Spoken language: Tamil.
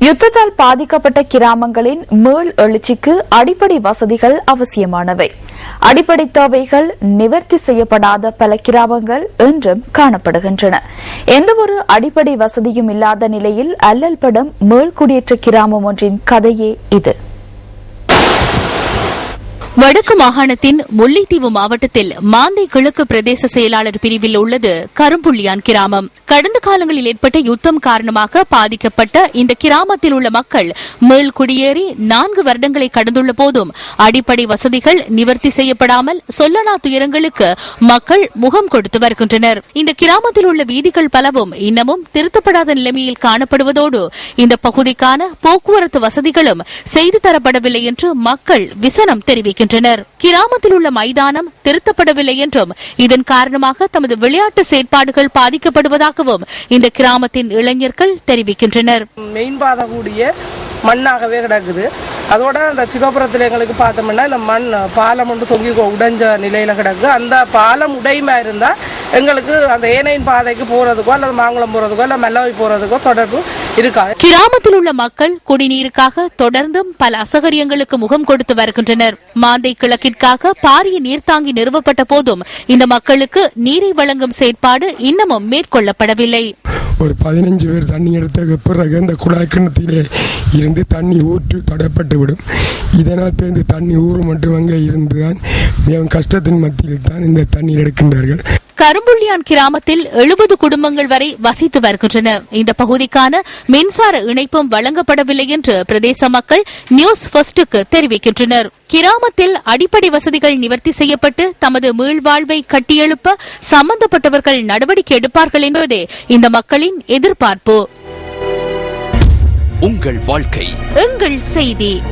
யுத்தத்தால் பாதிக்கப்பட்ட கிராமங்களின் மீள் எழுச்சிக்கு அடிப்படை வசதிகள் அவசியமானவை. அடிப்படை தேவைகள் நிவர்த்தி செய்யப்படாத பல கிராமங்கள் இன்றும் காணப்படுகின்றன. எந்தவொரு அடிப்படை வசதியும் இல்லாத நிலையில் அல்லல்படும் மீள்குடியேற்ற கிராமம் ஒன்றின் கதையே இது. வடக்கு மாகாணத்தின் முல்லைத்தீவு மாவட்டத்தில் மாந்தை கிழக்கு பிரதேச செயலாளர் பிரிவில் உள்ளது கரும்புள்ளியான் கிராமம். கடந்த காலங்களில் ஏற்பட்ட யுத்தம் காரணமாக பாதிக்கப்பட்ட இந்த கிராமத்தில் உள்ள மக்கள் மேல் குடியேறி நான்கு வருடங்களை கடந்துள்ள போதும் அடிப்படை வசதிகள் நிவர்த்தி செய்யப்படாமல் சொல்லனா துயரங்களுக்கு மக்கள் முகம் கொடுத்து வருகின்றனர். இந்த கிராமத்தில் உள்ள வீதிகள் பலவும் இன்னமும் திருத்தப்படாத நிலைமையில் காணப்படுவதோடு இந்த பகுதிக்கான போக்குவரத்து வசதிகளும் செய்து தரப்படவில்லை என்று மக்கள் விசனம் தெரிவிக்கின்றனர். கிராமத்தில் உள்ள மைதானம் திருத்தப்படவில்லை என்றும் இதன் காரணமாக தமது விளையாட்டு செயற்பாடுகள் பாதிக்கப்படுவதாகவும் இந்த கிராமத்தின் இளைஞர்கள் தெரிவிக்கின்றனர். மெயின் பாதை கூடிய மண்ணாகவே கிடக்குது. அதோட அந்த சிவபுரத்தில் எங்களுக்கு பார்த்தோம்னா இந்த மண் பாலம் ஒன்று தொங்கி உடைஞ்ச நிலையில் கிடக்கு. அந்த பாலம் உடையுமா இருந்தால் எங்களுக்கு அந்த ஏனையின் பாதைக்கு போகிறதுக்கோ அல்லது மாங்குளம் போகிறதுக்கோ இல்லை மெல்லவை போகிறதுக்கோ தொடர்பு இருக்காது. கிராமத்தில் உள்ள மக்கள் குடிநீருக்காக தொடர்ந்தும் பல அசகரியங்களுக்கு முகம் கொடுத்து வருகின்றனர். மாந்தை கிழக்கிற்காக பாரிய நீர்த்தாங்கி நிறுவப்பட்ட போதும் இந்த மக்களுக்கு நீரை வழங்கும் செயற்பாடு இன்னமும் மேற்கொள்ளப்படவில்லை. ஒரு பதினஞ்சு பேர் தண்ணி எடுத்த பிறகு இந்த குழாய் கிணத்திலே இருந்து தண்ணி ஊற்று தடைப்பட்டு விடும். இதனால் பேருந்து தண்ணி ஊறு மட்டும் அங்கே இருந்து தான் மிகவும் கஷ்டத்தின் மத்தியில் தான் இந்த தண்ணீர் எடுக்கின்றார்கள். கரும்புள்ளியான் கிராமத்தில் எழுபது குடும்பங்கள் வரை வசித்து வருகின்றன. இந்த பகுதிக்கான மின்சார இணைப்பும் வழங்கப்படவில்லை என்று பிரதேச மக்கள் நியூஸ் ஃபர்ஸ்டுக்கு தெரிவிக்கின்றனர். கிராமத்தில் அடிப்படை வசதிகள் நிவர்த்தி செய்யப்பட்டு தமது மீள்வாழ்வை கட்டியெழுப்ப சம்பந்தப்பட்டவர்கள் நடவடிக்கை எடுப்பார்கள் என்பதே இந்த மக்களின் எதிர்பார்ப்பு. உங்கள் வாழ்க்கை. எங்கள் செய்தி.